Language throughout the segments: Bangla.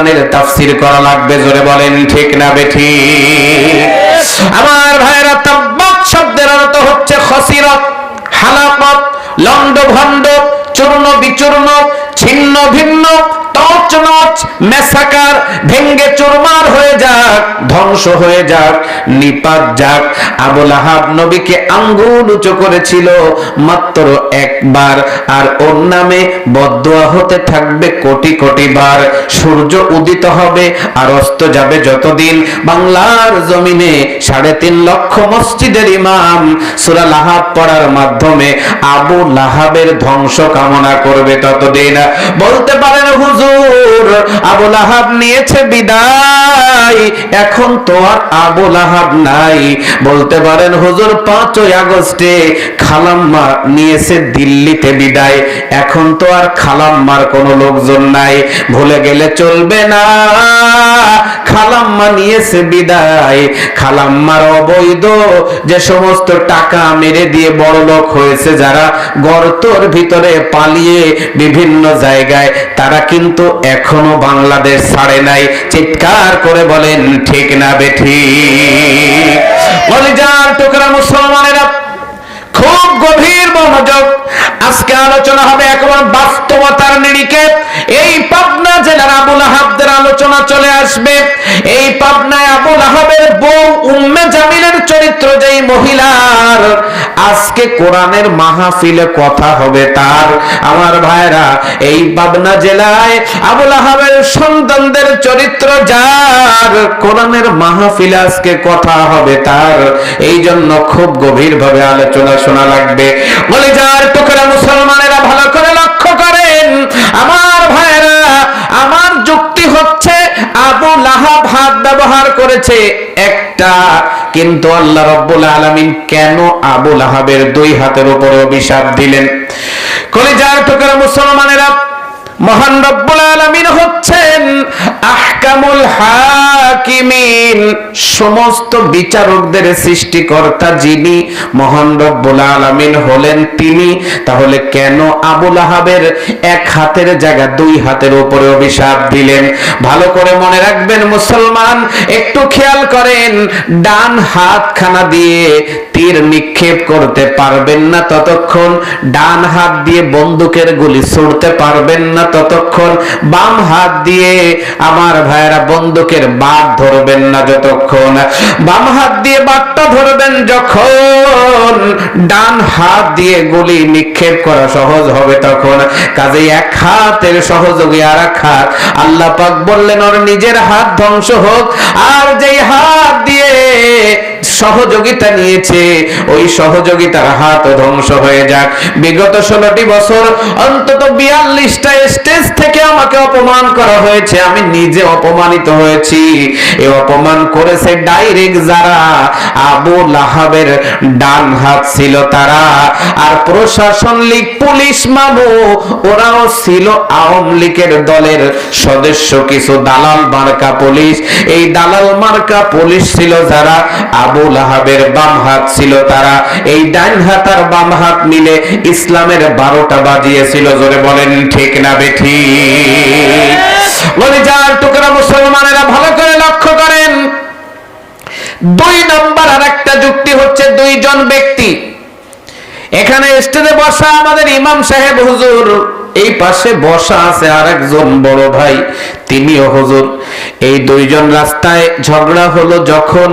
কোরআনের তাফসির করা লাগবে, জোরে বলেন, ঠিক না বেঠি? আমার ভাইরা তাব্বাত শব্দের অর্থ হচ্ছে খসিরত, হালাকত লন্ড ভন্ড চূর্ণ বিচূর্ণ ছিন্ন ভিন্ন টচ নচ মেসাকার ভেঙ্গে চুরমার হয়ে যাক, ধ্বংস হয়ে যাক, নিপাত যাক। আবুল আহাব নবীকে আঙ্গুল উঁচু করেছিল মাত্র একবার, আর ওর নামে বদোয়া হতে থাকবে কোটি কোটি বার। সূর্য উদিত হবে আর অস্ত যাবে যতদিন। বাংলার জমিনে সাড়ে তিন লক্ষ মসজিদের ইমাম সুরা লাহাব পড়ার মাধ্যমে আবু লাহাবের ধ্বংস কামনা করবে ততদিন। বলতে পারেন হুজুর আবু লাহাব নিয়েছে বিদায়। এখন তো আর আবু লাহাব নাই। বলতে পারেন হুজুর, পাঁচই আগস্টে খালাম্মা নিয়েছে দিল্লিতে বিদায়। এখন তো আর খালাম্মার কোনো লোকজন নাই। ভুলে গেলে চলবে না। খালাম্মা নিয়েছে বিদায়। খালাম্মার অবৈধ যে সমস্ত টাকা মেরে দিয়ে বড় লোক হয়েছে, যারা গর্তর ভিতরে পালিয়ে বিভিন্ন জায়গায়, তারা কিন্তু এখনও বাংলাদেশ ছাড়ে নাই। চিৎকার করে বলেন, ঠিক না বেঠি বলে যান টুকরা মুসলমানেরা খুব গভীর মনোযোগ আজকে আলোচনা হবে একেবারে বাস্তবতার নিরিখে। এই পাবনা জেলার আবুল আহাবদের আলোচনা চলে আসবে। এই পাবনায় আবুল আহাবের বউ উম্মে জামিলের চরিত্র যেই মহিলার, আজকে কোরআনের মাহফিলে কথা হবে তার। আমার ভাইরা এই পাবনা জেলায় আবুল আহাবের সন্তানদের চরিত্র যার, কোরআনের মাহফিলে আজকে কথা হবে তার। এই জন্য খুব গভীর ভাবে আলোচনা শোনা লাগবে। বলে যার টুকরা মুসলমানেরা ভালো করে লক্ষ্য করেন, আমার ভাইয়েরা, আমার যুক্তি হচ্ছে, আবু লাহাব হাত ব্যবহার করেছে একটা, কিন্তু আল্লাহ রব্বুল আলামিন কেন আবু লাহাবের দুই হাতের উপরে অভিশাপ দিলেন? কলিজার টুকরা মুসলমানেরা মহান রব্বুল আলামিন হচ্ছেন আহকামুল হাকিমিন। সমস্ত বিচারকদের সৃষ্টিকর্তা যিনি মহান রব্বুল আলামিন হলেন তিনি, তাহলে কেন আবুল আহাবের এক হাতের জায়গা দুই হাতের উপরে অভিশাপ দিলেন? ভালো করে মনে রাখবেন মুসলমান, একটু খেয়াল করেন, ডান হাত খানা দিয়ে তীর নিক্ষেপ করতে পারবেন না ততক্ষণ, ডান হাত দিয়ে বন্দুকের গুলি ছুড়তে পারবেন না ততক্ষণ বাম হাত দিয়ে আমার ভাইয়েরা বন্দুকের বাট ধরবেন না যতক্ষণ। বাম হাত দিয়ে বাটটা ধরবেন যখন, ডান হাত দিয়ে গুলি নিক্ষেপ করা সহজ হবে তখন। কাজে এক হাতের সহযোগী আর এক হাত। আল্লাহ পাক বললেন, ওর নিজের হাত ধ্বংস হোক, আর যেই হাত দিয়ে সহযোগিতা নিয়েছে। ওই সহযোগিতার হাত ধ্বংস হয়ে যাক। বিগত ষোলোটি বছর, অন্তত বিয়াল্লিশটা স্টেজ থেকে আমাকে অপমান করা হয়েছে। আমি নিজে অপমানিত হয়েছি। এ অপমান করেছে ডাইরেক্ট যারা। আবু লাহাবের ডান হাত ছিল তারা। প্রশাসন লীগ, পুলিশ মামু, ওরাও ছিল আওয়ামী লীগের দলের সদস্য, কিছু দালাল মার্কা পুলিশ। এই দালাল মার্কা পুলিশ ছিল যারা আবু লাহাবের বাম হাত ছিল তারা। এই ডান হাত আর বাম হাত মিলে ইসলামের বারোটা বাজিয়েছিল, জোরে বলেন ঠিক না বেঠি। বলে যার টুকরা মুসলমানেরা ভালো করে লক্ষ্য করেন। দুই নম্বর আর একটা যুক্তি হচ্ছে দুইজন ব্যক্তি। এখানে স্টেজে বসা আমাদের ইমাম সাহেব হুজুর। এই পাশে বসা আছে আরেকজন বড় ভাই, তিনিও হুজুর। এই দুইজন রাস্তায় ঝগড়া হলো যখন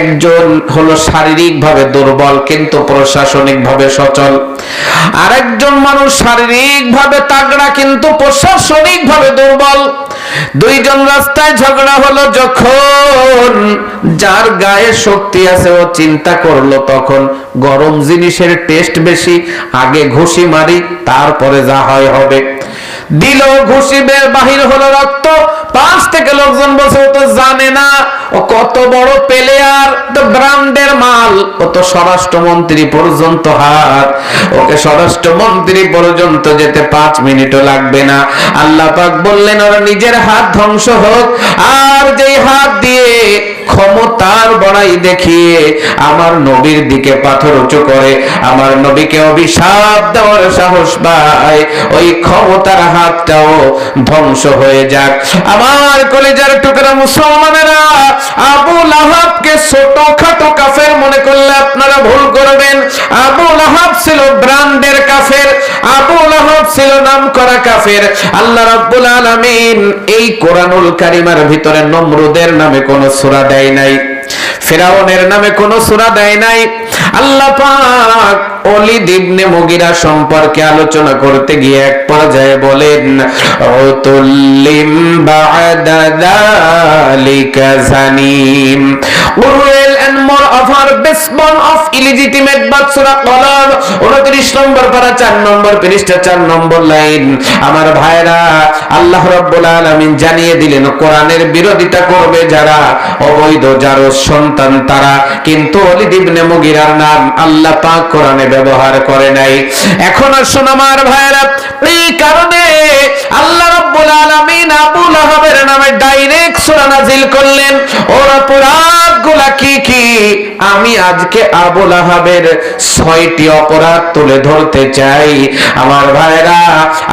একজন হলো শারীরিক ভাবে দুর্বল কিন্তু প্রশাসনিক ভাবে সচল। আরেকজন মানুষ শারীরিক ভাবে তাগড়া কিন্তু প্রশাসনিক ভাবে দুর্বল। দুইজন রাস্তায় ঝগড়া হলো যখন, যার গায়ে শক্তি আছে, ও চিন্তা করল তখন। গরম জিনিসের টেস্ট বেশি, আগে ঘুষি মারি, তারপরে যা হয় হবে। দিল ঘুষি বের, বাহির হলো রক্ত। পাঁচ থেকে লোকজন বসে ও তো জানে না, ও কত বড় প্লেয়ার তো ব্র্যান্ডের মাল, ও তো স্বরাষ্ট্রমন্ত্রী পর্যন্ত হাত। ওকে স্বরাষ্ট্রমন্ত্রী পর্যন্ত যেতে পাঁচ মিনিটও লাগবে না। আল্লাহ পাক বললেন, ওরা নিজের হাত ধ্বংস হোক, আর যেই হাত দিয়ে ক্ষমতার বড়াই দেখিয়ে আমার নবীর দিকে পাথর উঁচু করে, আমার নবীকে অভিশাপ দেওয়ার সাহস পায়। ওই ক্ষমতার হাতটাও ধ্বংস হয়ে যাক। আমার কলেজার টুকরা মুসলমানেরা আবু লাহাবকে ছোট খাটো কাফের মনে করলে আপনারা ভুল করবেন। আবু লাহাব ছিল ব্রান্ডের কাফের, আবু লাহাব ছিল নাম করা কাফের। আল্লাহ রাব্বুল আলামিন এই কোরআনুল কারিমার ভিতরে নমরুদের নামে কোন সূরা দেয় নাই, ফেরাউনের নামে কোনো সূরা দেয় নাই। আল্লাহ পাক অলিদ ইবনে মুগিরা সম্পর্কে আলোচনা করতে গিয়ে এক পর্যায়ে বলেন, উতুল্লিম বা'দা যালিকা জানিম। উরুল and more of her baseborn of illegitimate birth সূরা কলম 29 নম্বর পারা 4 নম্বর পৃষ্ঠা 4 নম্বর লাইন। আমার ভাইরা আল্লাহ রাব্বুল আলামিন জানিয়ে দিলেন, কোরআনের বিরোধিতা করবে যারা অবৈধ যার সন্তান তারা। কিন্তু অলিদ ইবনে মুগিরার নাম আল্লাহ পাক কোরআনে ব্যবহার করে নাই। এখন আসুন আমার ভাইরা এই কারণে আল্লাহ রাব্বুল আলামিন আবু লাহাবের নামে ডাইরেক্ট সূরা নাজিল করলেন। ওর অপরাধগুলা কি কি? আমি আজকে আবু লাহাবের ছয়টি অপরাধ তুলে ধরতে চাই। আমার ভাইরা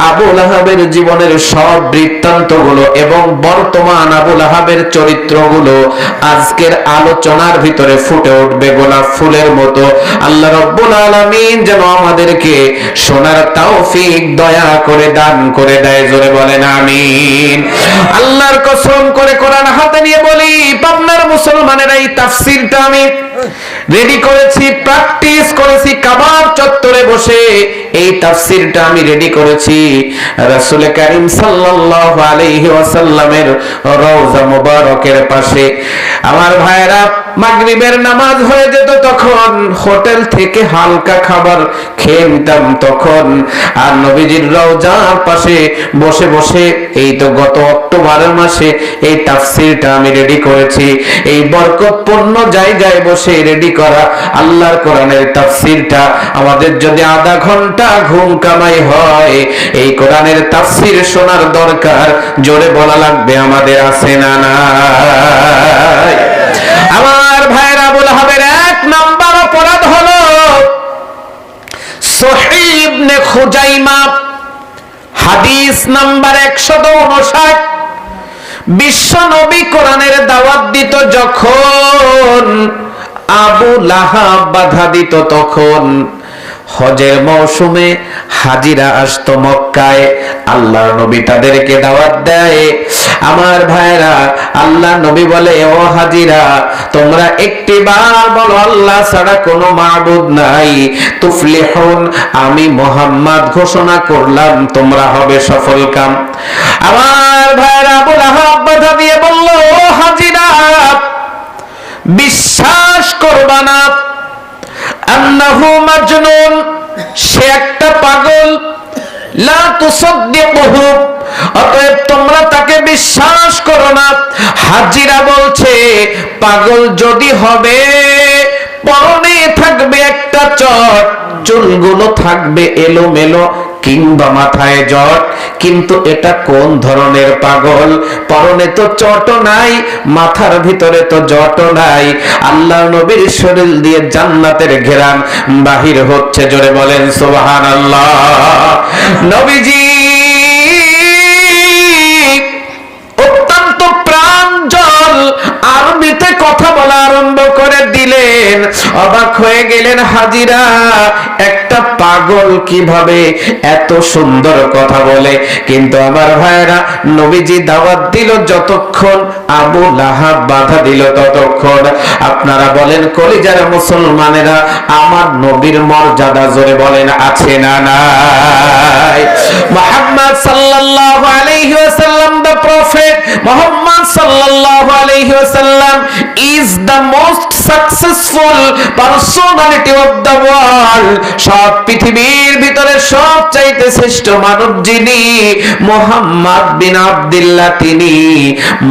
আবু লাহাবের জীবনের সব বৃত্তান্তগুলো এবং বর্তমান আবু লাহাবের চরিত্রগুলো আজকের আলোচনার ভিতরে ফুটে উঠবে গোলাপ ফুলের মতো। আল্লাহ রব্বুল আলামিন যেন আমাদেরকে সোনার তৌফিক দয়া করে দান করে দেয়, জোরে বলেন আমিন। আল্লাহর কসম করে কোরআন হাতে নিয়ে বলি, পাবনার মুসলমানেরা এই তাফসীরটা আমি রেডি করেছি প্র্যাকটিস করেছি কাবার চত্বরে বসে। এই তাফসীরটা আমি রেডি করেছি। রাসূল কারীম সাল্লাল্লাহু আলাইহি ওয়াসাল্লামের রওজা মুবারকের পাশে। আমার ভাইরা মাগরিবের নামাজ হয়ে যেত তখন। হোটেল থেকে হালকা খাবার খেয়ে নিতাম তখন। আর নবীজির রওজার পাশে বসে বসে, এই তো গত অক্টোবরের মাসে এই তাফসীরটা আমি রেডি করেছি। এই বরকতপূর্ণ জায়গায় বসে রেডি করা। আল্লাহর কোরআনের তাফসীরটা আমাদের যদি আধা ঘণ্টা ঘুম কামাই হয়, এই কোরআনের তাফসীর শোনার দরকার। জোরে বলা লাগবে, আমাদের আছে না নাই? আমার ভাইরা বলা হবে এক নাম্বার অপরাধ হলো সহিব নে খুজাইমা, হাদিস নাম্বার একশত উনষাট বিশ্ব নবী কোরআনের দাওয়াত দিত যখন আবু লাহাব বাধা দিত তখন। হজের মৌসুমে হাজিরা আসতো মক্কায়, আল্লাহর নবী তাদেরকে দাওয়াত দেয়। আমার ভাইরা, আল্লাহ নবী বলে, ও হাজিরা, তোমরা একটি বার বলো, আল্লাহ ছাড়া কোনো মাবুদ নাই। তুফলিহুন, আমি মোহাম্মদ ঘোষণা করলাম, তোমরা হবে সফল কাম। আমার ভাইরা আবুল আহাব বাধা দিয়ে বলল, ও হাজিরা বিশ্বাস করবা না। সে একটা পাগল। অতএব তোমরা তাকে বিশ্বাস করো না। হাজিরা বলছে, পাগল যদি হবে, পরনে থাকবে একটা চট চুলগুলো থাকবে এলোমেলো। কিংবা মাথায় জট, কিন্তু এটা কোন ধরনের পাগল? পরনে তো চট নাই, মাথার ভিতরে তো জট নাই। আল্লাহ নবীর শরীর দিয়ে জান্নাতের ঘেরান, বাহির হচ্ছে জোরে বলেন সোহান আল্লাহ নবীজি, অত্যন্ত প্রাণ জল আরবিতে কথা বলা আরম্ভ করে দিলেন। অবাক হয়ে গেলেন হাজিরা। একটা পাগল কীভাবে এত সুন্দর কথা বলে? কিন্তু আমার ভাইরা নবীজি দাওয়াত দিল যতক্ষণ আবু লাহাব বাধা দিল ততক্ষণ। আপনারা বলেন, কলিজার মুসলমানেরা আমার নবীর মর্যাদা জোরে বলেন, আছে না নাই? মুহাম্মদ সাল্লাল্লাহু আলাইহি ওয়াসাল্লাম the prophet Muhammad sallallahu alayhi wasallam is the most successful personality of the world. সব পৃথিবীর ভিতরে সব চাইতে শ্রেষ্ঠ মানব যিনি মোহাম্মদ বিন আব্দুল্লাহ, তিনি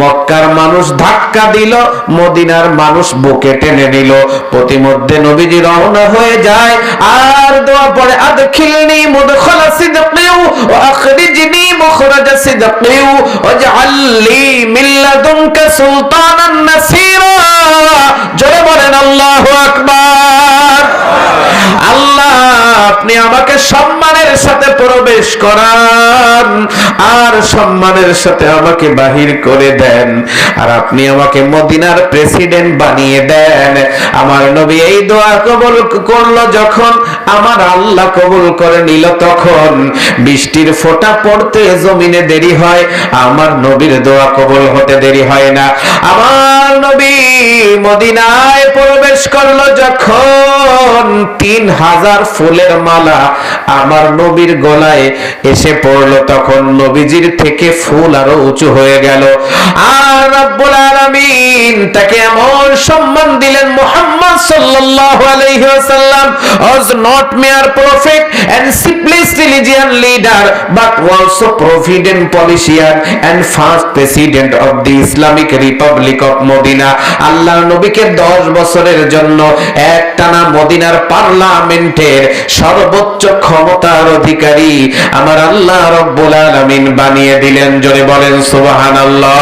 মক্কার মানুষ ধাক্কা দিল, মদিনার মানুষ বুকে টেনে নিল। প্রতিমধ্যে নবীজি রওনা হয়ে যায়, আর দোয়া পড়ে, আদখিলনি মুদখালা সিদকিউ ওয়া আখরিজনি মুখরাজা সিদকিউ আপনি আমাকে সম্মানের সাথে প্রবেশ করান, আর সম্মানের সাথে আমাকে বাহির করে দেন, আর আপনি আমাকে মদিনার প্রেসিডেন্ট বানিয়ে দেন। আমার নবী এই দোয়া কবুল করল যখন আমার আল্লাহ কবুল করে নিল তখন। বৃষ্টির ফোঁটা পড়তে জমিনে দেরি হয়, আমার নবীর দোয়া কবুল হতে দেরি হয় না। আমার নবী মদিনায় প্রবেশ করল যখন তিন হাজার ফুলের মালা আমার নবীর গলায় এসে পড়ল, তখন নবীজির থেকে ফুল আরও উঁচু হয়ে গেল। আর রব্বুল আলামিন তাকে এমন সম্মান দিলেন, মুহাম্মদ সাল্লাল্লাহু আলাইহি ওয়াসাল্লাম। was not mere prophet and simplest religion leader but also provident politician and first president of the Islamic Republic of Medina আল্লাহ নবীকে 10 বছরের জন্য একটানা মদিনার পার্লামেন্টের সর্বোচ্চ ক্ষমতার অধিকারী আমার আল্লাহ রব্বুল আলামিন বানিয়ে দিলেন। জোরে বলেন, সুবহানাল্লাহ।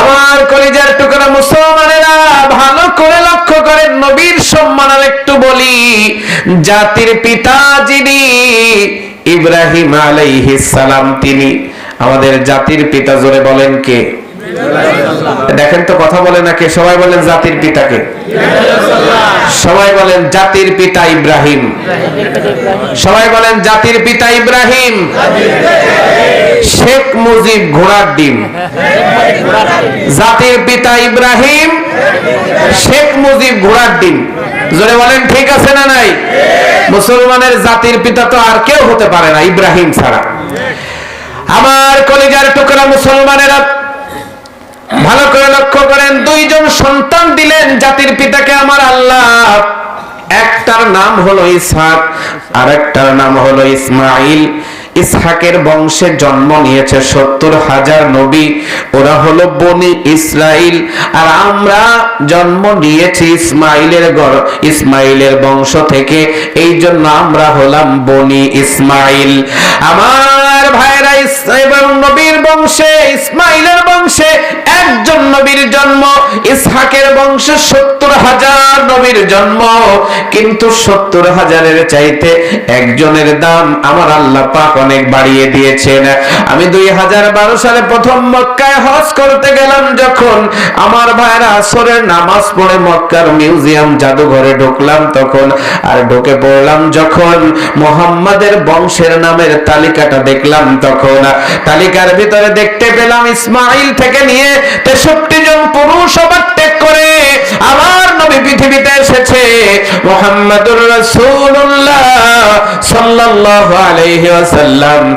আমার কলিজার টুকরা মুসলমানেরা ভালো করে লক্ষ্য করেন, নবীর সম্মান আর একটু বলি। জাতির পিতা যিনি ইব্রাহিম আলাইহিস সালাম, তিনি আমাদের জাতির পিতা, জোরে বলেন কে? দেখেন তো কথা বলে না কে? সবাই বলেন জাতির পিতাকে। সবাই বলেন জাতির পিতা ইব্রাহিম। সবাই বলেন জাতির পিতা ইব্রাহিম। শেখ মুজিব ঘোড়ার ডিম। জাতির পিতা ইব্রাহিম, শেখ মুজিব ঘোড়ার ডিম। জোরে বলেন, ঠিক আছে না নাই? মুসলমানের জাতির পিতা তো আর কেউ হতে পারে না, ইব্রাহিম ছাড়া। আমার কলিজার টুকরা মুসলমানেরা ভালো করে লক্ষ্য করেন, দুইজন সন্তান দিলেন জাতির পিতাকে আমার আল্লাহ। একটার নাম হলো ইসহাক আর একটার নাম হলো ইসমাইল ইসহাকের বংশে জন্ম নিয়েছে সত্তর হাজার নবী, ওরা হলো বনি ইসরাইল আর আমরা জন্ম নিয়েছি ইসমাইলের গড় ইসমাইলের বংশ থেকে। এই জন্য আমরা হলাম বনি ইসমাইল আমার ভাইরা ইসহাকের বংশে সত্তর হাজার নবীর জন্ম, কিন্তু সত্তর হাজারের চাইতে একজনের দাম আমার আল্লাহ পাক অনেক বাড়িয়ে দিয়েছেন। আমি দুই হাজার বারো সালে প্রথম মক্কায় হজ করতে গেলাম যখন আমার ভাইরা আসরের নামাজ পড়ে মক্কার মিউজিয়াম জাদুঘরে ঢুকলাম তখন, আর ঢুকে পড়লাম যখন মোহাম্মদের বংশের নামের তালিকাটা দেখলাম তখন। তালিকার ভিতরে দেখতে পেলাম ইসমাইল থেকে নিয়ে তেষট্টি জন পুরুষ ওভারটেক করে আমার নবী পৃথিবীতে এসেছে মোহাম্মদুর রাসূলুল্লাহ সাল্লাল্লাহু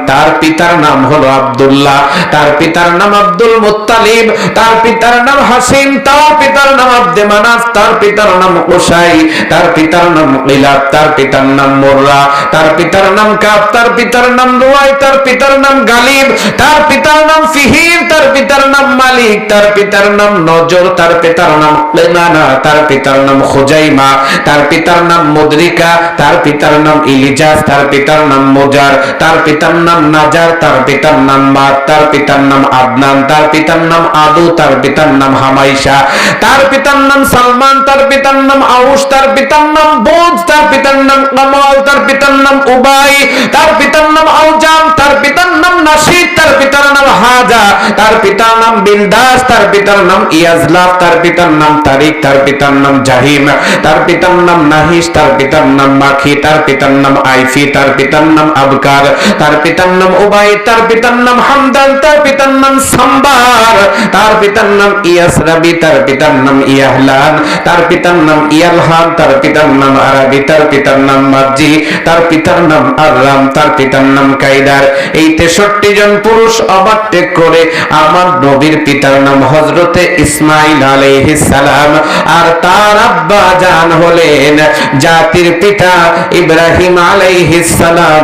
তার পিতার নাম হলো আব্দুল্লাহ তার পিতার নাম আব্দুল মুত্তালিব তার পিতার নাম হাসিম তার পিতার নাম আব্দে মানাফ তার পিতার নাম কুসাই তার পিতার নাম ইলাব তার পিতার নাম মুররা তার পিতার নাম কাব তার পিতার নাম রুয়াই তার পিতার নাম গালিব তার পিতার নাম ফিহির তার পিতার নাম মালিক তার পিতার নাম নজর তার পিতার নাম লেমানা তার পিতার নাম খুজাইমা তার পিতার নাম মুদরিকা তার পিতার নাম ইলিজাস তার পিতার নাম মুজার তার পিতার নাম নাজার তার পিতার নাম মাত তার পিতার নাম আদনান তার পিতার নাম আদু তার পিতার নাম হামাইশা তার পিতার নাম সালমান তার পিতার নাম আউস তার পিতার নাম বোজ তার পিতার নাম কামাল তার পিতার নাম উবাই তার পিতার নাম আউজাম তার পিতার নাম নাসিদ তার পিতার নাম হাজা তার পিতার নাম বিলদাস তার পিতার নাম ইয়াজলাফ তার পিতার নাম তারিক তার পিতার নাম জাহিম তার পিতার নাম নাহিস তার পিতার নাম মাখি তার পিতার নাম আইফি তার পিতার নাম আবকার তার পিতার নাম উবাই তার পিতার নাম হামদান তার পিতার নাম সাম্বাল কাইদার তার পিতার নাম ইয়াসরাবি তার পিতার নাম ইয়াহলান তার পিতার নাম ইয়ালহান তার পিতার নাম আরাবি তার পিতার নাম মাজি তার পিতার নাম আররাম তার পিতার নাম কাইদার এই তেষট্টি জন পুরুষ ওভারটেক করে আমার নবীর পিতার নাম হজরতে ইসমাইল আলাইহিস সালাম আর তার আব্বা জান হলেন জাতির পিতা ইব্রাহিম আলাইহিস সালাম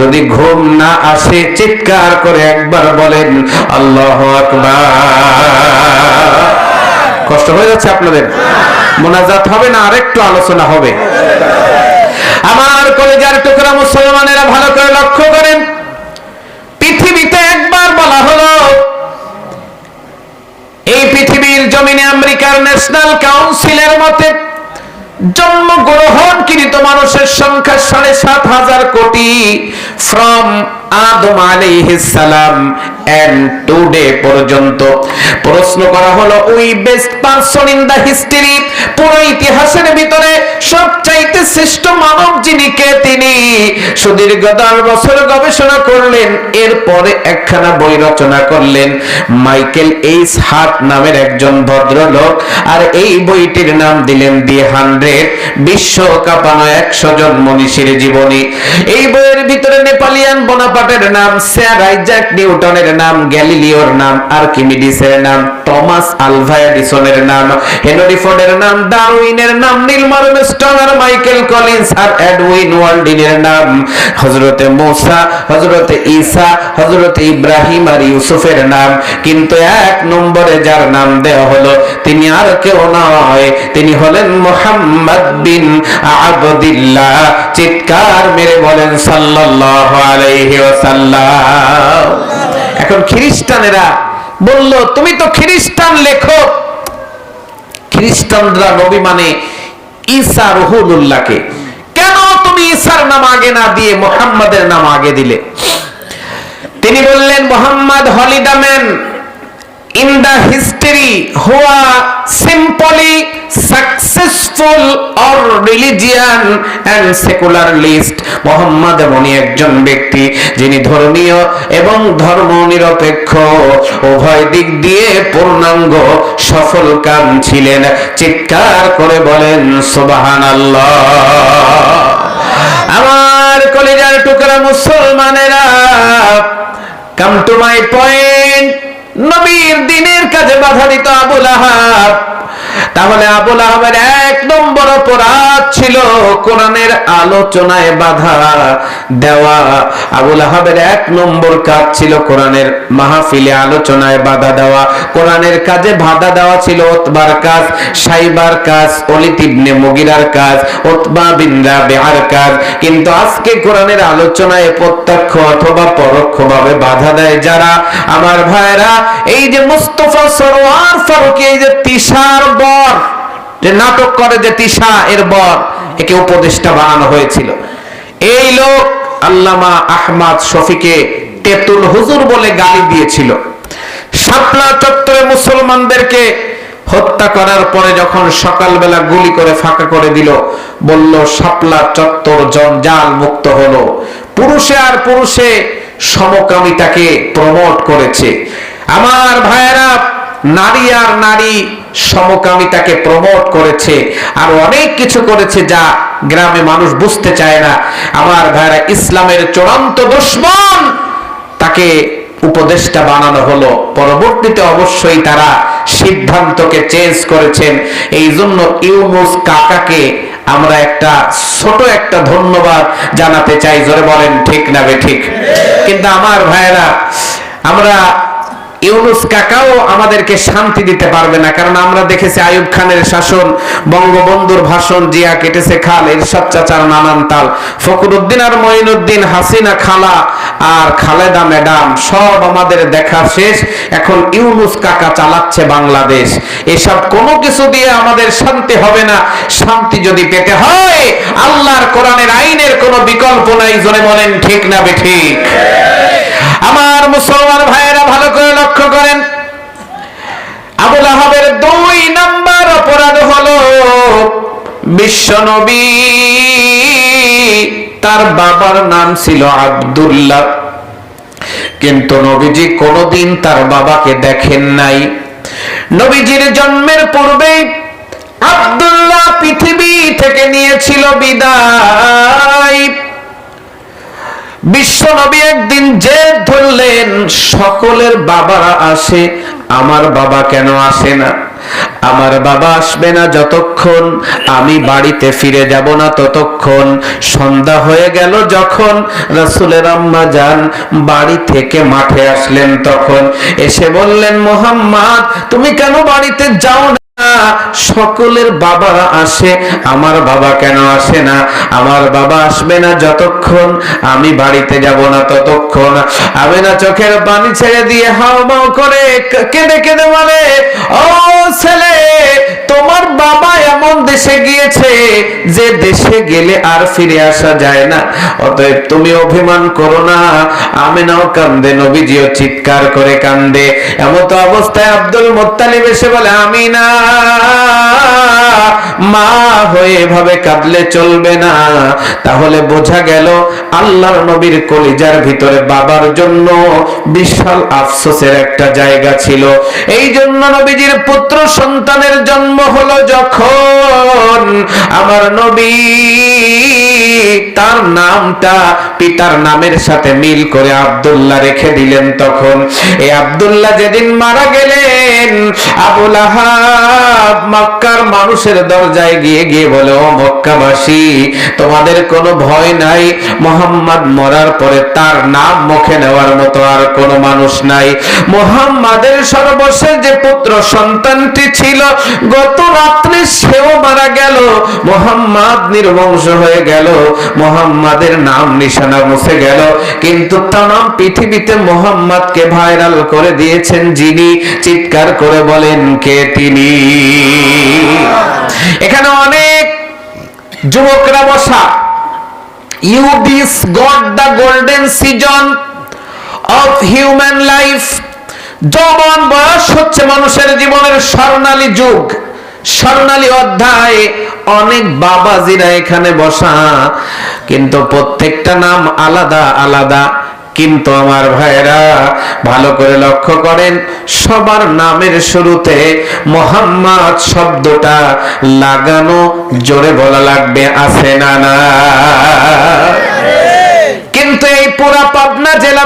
যদি ঘুম না আসে, চিৎকার করে একবার বলেন, আল্লাহু কষ্ট হয়ে যাচ্ছে আপনাদের? মোনাজাত হবে না? আরেকটু আলোচনা হবে। আমার কলেজার টুকরা মুসলমানেরা ভালো করে লক্ষ্য করেন। পৃথিবীতে একবার বলা হলো, এই পৃথিবীর জমিনে আমেরিকার ন্যাশনাল কাউন্সিলের মতে জন্মগ্রহণকৃত মানুষের সংখ্যা সাড়ে সাত হাজার কোটি ফ্রম আদম আলাইহিস সালাম এন্ড টুডে পর্যন্ত প্রশ্ন করা হলো we best person in the history পুরো ইতিহাসের ভিতরে সবচাইতে শ্রেষ্ঠ মানব যিনি কে তিনি? সুদীর্ঘ দশ বছর গবেষণা করলেন, এরপরে একখানা বই রচনা করলেন, মাইকেল এইস হার্ট নামের একজন ভদ্রলোক। আর এই বইটির নাম দিলেন দি হান্ড্রেড, বিশ্ব কাঁপানো একশো জন মনীষীর জীবনী। এই বইয়ের ভিতরে নেপালিয়ান বোনাপাটের নাম স্যার আইজাক নিউটনের নাম, গ্যালিলিওর নাম, আর্কিমিডিসের নাম, টমাস আলভা এডিসনের নাম হেনরি ফোর্ডের নাম, ডারউইনের নাম নীল মার্মস্ট্রং আর মাইকেল কলিন্স আর এডউইন ওয়াল্ডিনের নাম। হযরতে মূসা, হযরতে ঈসা, হযরতে ইব্রাহিম আর ইউসুফের নাম। কিন্তু এক নম্বরে যার নাম দেওয়া হলো, তিনি আর কেউ নয়। তিনি হলেন মুহাম্মদ বিন আবদুল্লাহ। চিৎকার মেরে বলেন সাল্লাল্লাহু আলাইহি ওয়াসাল্লাম। এখন খ্রিস্টানেরা বলল, তুমি তো খ্রিস্টান লেখক খ্রিস্টানরা নবী মানে ঈসা রহুলুল্লাহকে কেন তুমি ঈসার নাম আগে না দিয়ে মোহাম্মদের নাম আগে দিলে? তিনি বললেন, Mohammad in the history who are simply successful or religion and secularist Muhammad এমনই একজন ব্যক্তি যিনি ধর্মীয় এবং ধর্ম নিরপেক্ষ উভয় দিক দিয়ে পূর্ণাঙ্গ সফল কাম ছিলেন। চিৎকার করে বলেন, সুবহানাল্লাহ। আমার কলিজার টুকরা মুসলমানেরা কাম টু মাই পয়েন্ট নবীর দিনের কাজে বাধা দিত আবুল আহাব। তাহলে আবুল আহাবের এক নম্বর অপরাধ ছিল কোরআনের আলোচনায় বাধা দেওয়া। আবুল আহাবের এক নম্বর কাজ ছিল কোরআনের মাহফিলে আলোচনায় বাধা দেওয়া। কোরআনের কাজে বাধা দেওয়া ছিল ওতবার কাজ, সাইবার কাজ, অলিদ ইবনে মুগিরার কাজ, ওতবা বিন রাবিআর কাজ। কিন্তু আজকে কোরআনের আলোচনায় প্রত্যক্ষ অথবা পরোক্ষভাবে বাধা দেয় যারা, আমার ভাইরা এই যে মুস্তফা সরোয়ার ফারুক, এই যে তিশার বর, যে নাটক করে যে তিশা এর বর, একে উপদেষ্টা বানানো হয়েছিল। এই লোক আল্লামা আহমদ শফিকে তেতুল হুজুর বলে গালি দিয়েছিল। শাপলা চত্বরে মুসলমানদেরকে হত্যা করার পরে যখন সকালবেলা গুলি করে ফাঁকা করে দিল, বলল, শাপলা চত্বর জঞ্জাল মুক্ত হলো। পুরুষে আর পুরুষে সমকামিতাকে প্রমোট করেছে। আমার ভাইয়েরা, নারী আর নারী সমকামিতাকে প্রমোট করেছে, আর অনেক কিছু করেছে যা গ্রামে মানুষ বুঝতে চায় না। আমার ভাইরা ইসলামের চূড়ান্ত দুশ্মন তাকে উপদেষ্টা বানানো হলো। পরবর্তীতে অবশ্যই তারা সিদ্ধান্তকে চেঞ্জ করেছেন। এই জন্য ইউনুস কাকাকে আমরা একটা ছোট একটা ধন্যবাদ জানাতে চাই। জোরে বলেন, ঠিক না বে ঠিক? কিন্তু আমার ভাইয়েরা, আমরা ইউনুস কাকাও আমাদেরকে শান্তি দিতে পারবে না, কারণ আমরা দেখেছি আয়ুব খানের শাসন, বঙ্গবন্ধুর ভাষণ, জিয়া কেটেছে খাল, এরশাদ চাচার নানান তাল, ফখরুদ্দিন আর মঈনুদ্দিন, হাসিনা, খালা আর খালেদা ম্যাডাম, সব আমাদের দেখা শেষ। এখন ইউনুস কাকা চালাচ্ছে বাংলাদেশ। এসব কোনো কিছু দিয়ে আমাদের শান্তি হবে না। শান্তি যদি পেতে হয়, আল্লাহর কোরআনের আইনের কোনো বিকল্প নাই, জোরে বলেন, ঠিক না বে ঠিক? আমার মুসলমান ভাইয়েরা ভালো করে লক্ষ্য করেন। আবুল আহাবের দুই নাম্বার অপরাধ হলো বিশ্বনবী তার বাবার নাম ছিল আব্দুল্লাহ। কিন্তু নবীজি কোনোদিন তার বাবাকে দেখেন নাই। নবীজির জন্মের পূর্বেই আব্দুল্লাহ পৃথিবী থেকে নিয়েছিল বিদায়। বিশ্ব নবী একদিন যে ধরলেন, সকলের বাবারা আসে, আমার বাবা কেন আসে না? আমার বাবা আসবে না যতক্ষণ আমি বাড়িতে ফিরে যাব না ততক্ষণ। সন্ধ্যা হয়ে গেল যখন রাসূলের আম্মা যান বাড়ি থেকে মাঠে আসলেন তখন। এসে বললেন, মোহাম্মদ, তুমি কেন বাড়িতে যাও না? সকলের বাবা আসে, আমার বাবা কেন আসে না? আমার বাবা আসবে না যতক্ষণ আমি বাড়িতে যাব না ততক্ষণ। আমি না চোখের পানি ছেড়ে দিয়ে হাও মাও করে কেঁদে কেঁদে বলে, ও ছেলে, তোমার বাবা এমন দেশে গিয়েছে। যে দেশে গেলে আর ফিরে আসা যায় না। অতএব তুমি অভিমান করো না। আমিনাও কান্দে, নবীজিও চিৎকার করে কান্দে। এমত অবস্থায় আব্দুল মোত্তালিব এসে বলে, আমিনা, মা হয়ে এভাবে কাঁদলে চলবে না। তাহলে বোঝা গেল, আল্লাহর নবীর কলিজার ভিতরে বাবার জন্য বিশাল আফসোসের একটা জায়গা ছিল। এই জন্য নবীজির পুত্র সন্তানের জন্ম হলো যখন আমার নবী তার নামটা পিতার নামের সাথে মিল করে আব্দুল্লাহ রেখে দিলেন তখন। এই আব্দুল্লাহ যেদিন মারা গেলেন আবুল আহাব মক্কার মানুষের দরজায় গিয়ে গিয়ে বলে, ও মক্কাবাসী, তোমাদের কোনো ভয় নাই। মোহাম্মদ মরার পরে তার নাম মুখে নেওয়ার মতো আর কোনো মানুষ নাই। মোহাম্মদের সর্বশেষ যে পুত্র সন্তানটি ছিল, গত রাত্রে সেও মারা গেল। মোহাম্মদ নির্বংশ হয়ে গেল। মোহাম্মদের নাম নিশানা মুছে গেল। কিন্তু তাম পৃথিবীতে মোহাম্মদকে ভাইরাল করে দিয়েছেন যিনি। চিৎকার করে বলেন, কে তিনি? এখানে অনেক যুবকরা বসা। You this god the golden season of human life. যৌবন বয়স হচ্ছে মানুষের জীবনের স্বর্ণালী যুগ। স্বর্ণালী অধ্যায় অনেক বাবাজিরা এখানে বসা, কিন্তু প্রত্যেকটা নাম আলাদা আলাদা। কিন্তু আমার ভাইরা ভালো করে লক্ষ্য করেন, সবার নামের শুরুতে মোহাম্মদ শব্দটা লাগানো জোরে বলা লাগবে, আছে না না? কিন্তু এই পুরা পাবনা জেলা